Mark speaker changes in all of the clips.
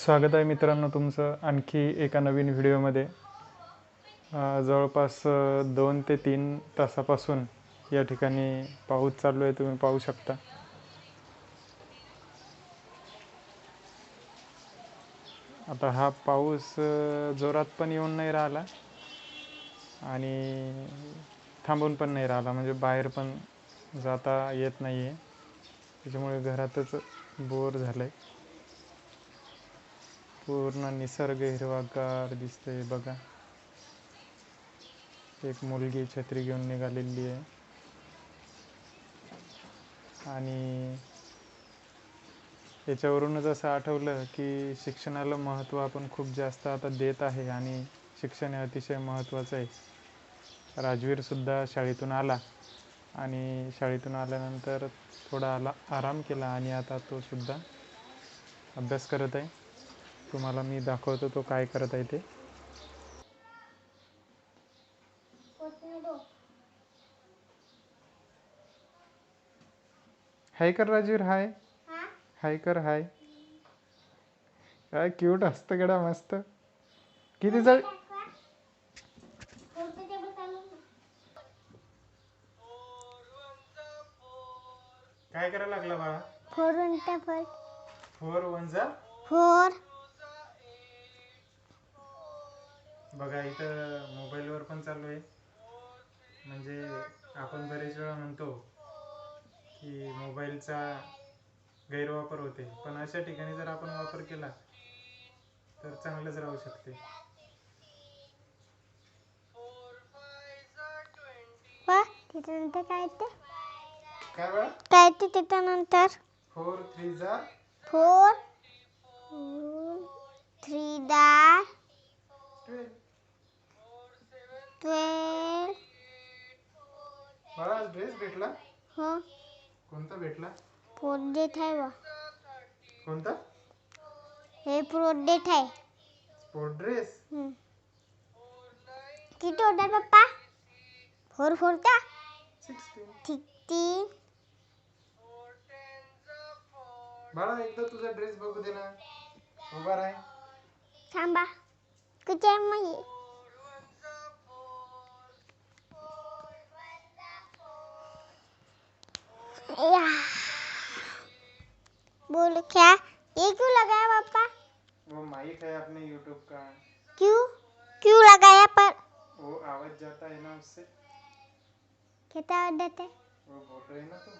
Speaker 1: स्वागत आहे मित्रांनो तुमचं आणखी एका नवीन व्हिडिओमध्ये. जवळपास दोन ते तीन तासापासून या ठिकाणी पाऊस चालू आहे तुम्ही पाहू शकता. आता हा पाऊस जोरात पण येऊन नाही राहिला आणि थांबून पण नाही राहिला म्हणजे बाहेर पण जाता येत नाही आहे त्याच्यामुळे घरातच बोर झालं आहे पूर्ण निसर्ग हिरवागार दिसतंय बघा. एक मुलगी छत्री घेऊन निघालेली आहे. आणि याच्यावरूनच असं आठवलं की शिक्षणाला महत्त्व आपण खूप जास्त आता देत आहे आणि शिक्षण हे अतिशय महत्त्वाचं आहे. राजवीरसुद्धा शाळेतून आला आणि शाळेतून आल्यानंतर थोडा आला आराम केला आणि आता तो सुद्धा अभ्यास करत आहे. तुम्हाला मी दाखवतो तो काय करत आहे ते. हाय कर राजवीर हाय. हाय कर हाय. काय क्यूट असतं गड्या मस्त. किती जळ काय करायला लागला बाळा?
Speaker 2: फोर वन
Speaker 1: फोर वन जा
Speaker 2: फोर.
Speaker 1: बघा इथं मोबाईलवर पण चालू आहे. म्हणजे आपण बरेच वेळा म्हणतो की मोबाईलचा गैरवापर होते. पण अशा ठिकाणी जर आपण वापर केला तर चांगलंच राहू शकते.
Speaker 2: वा त्याच्यानंतर काय ते?
Speaker 1: काय
Speaker 2: काय ते त्याच्यानंतर
Speaker 1: फोर थ्री जा.
Speaker 2: फोर थ्री दा ट्वेल्व
Speaker 1: ड्रेस भेटला?
Speaker 2: हो.
Speaker 1: कोणता भेटला?
Speaker 2: प्रोडेट आहे वा
Speaker 1: कोणता?
Speaker 2: हे प्रोडेट आहे.
Speaker 1: स्पोर्ट ड्रेस
Speaker 2: हम्म. किती होतात पप्पा? फोर फोरचा?
Speaker 1: सिक्स्टीन
Speaker 2: ठीक तीन
Speaker 1: बाळा एकदा तुझा ड्रेस बघू दे ना. उभा राह.
Speaker 2: थांबा. किती आहे मग हे? बोल क्या? ये क्यों लगाया पापा?
Speaker 1: वो माइक है अपने यूट्यूब का।
Speaker 2: क्यों? क्यों लगाया पर?
Speaker 1: वो आवाज़ जाता है ना उससे।
Speaker 2: कितना आदत है?
Speaker 1: वो बोल रहे ना तुम।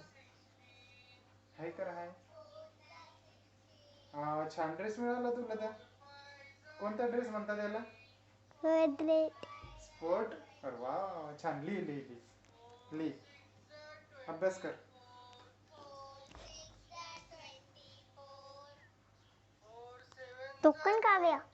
Speaker 1: हाय कर हाय हा। छान ड्रेस मिळाला तुला त्या कोणता ड्रेस म्हणतात त्याला
Speaker 2: प्रोडेट
Speaker 1: स्पोर्ट? अरे वा छान लिही लिही लिही लिही अभ्यास कर।
Speaker 2: 또 끈감이요.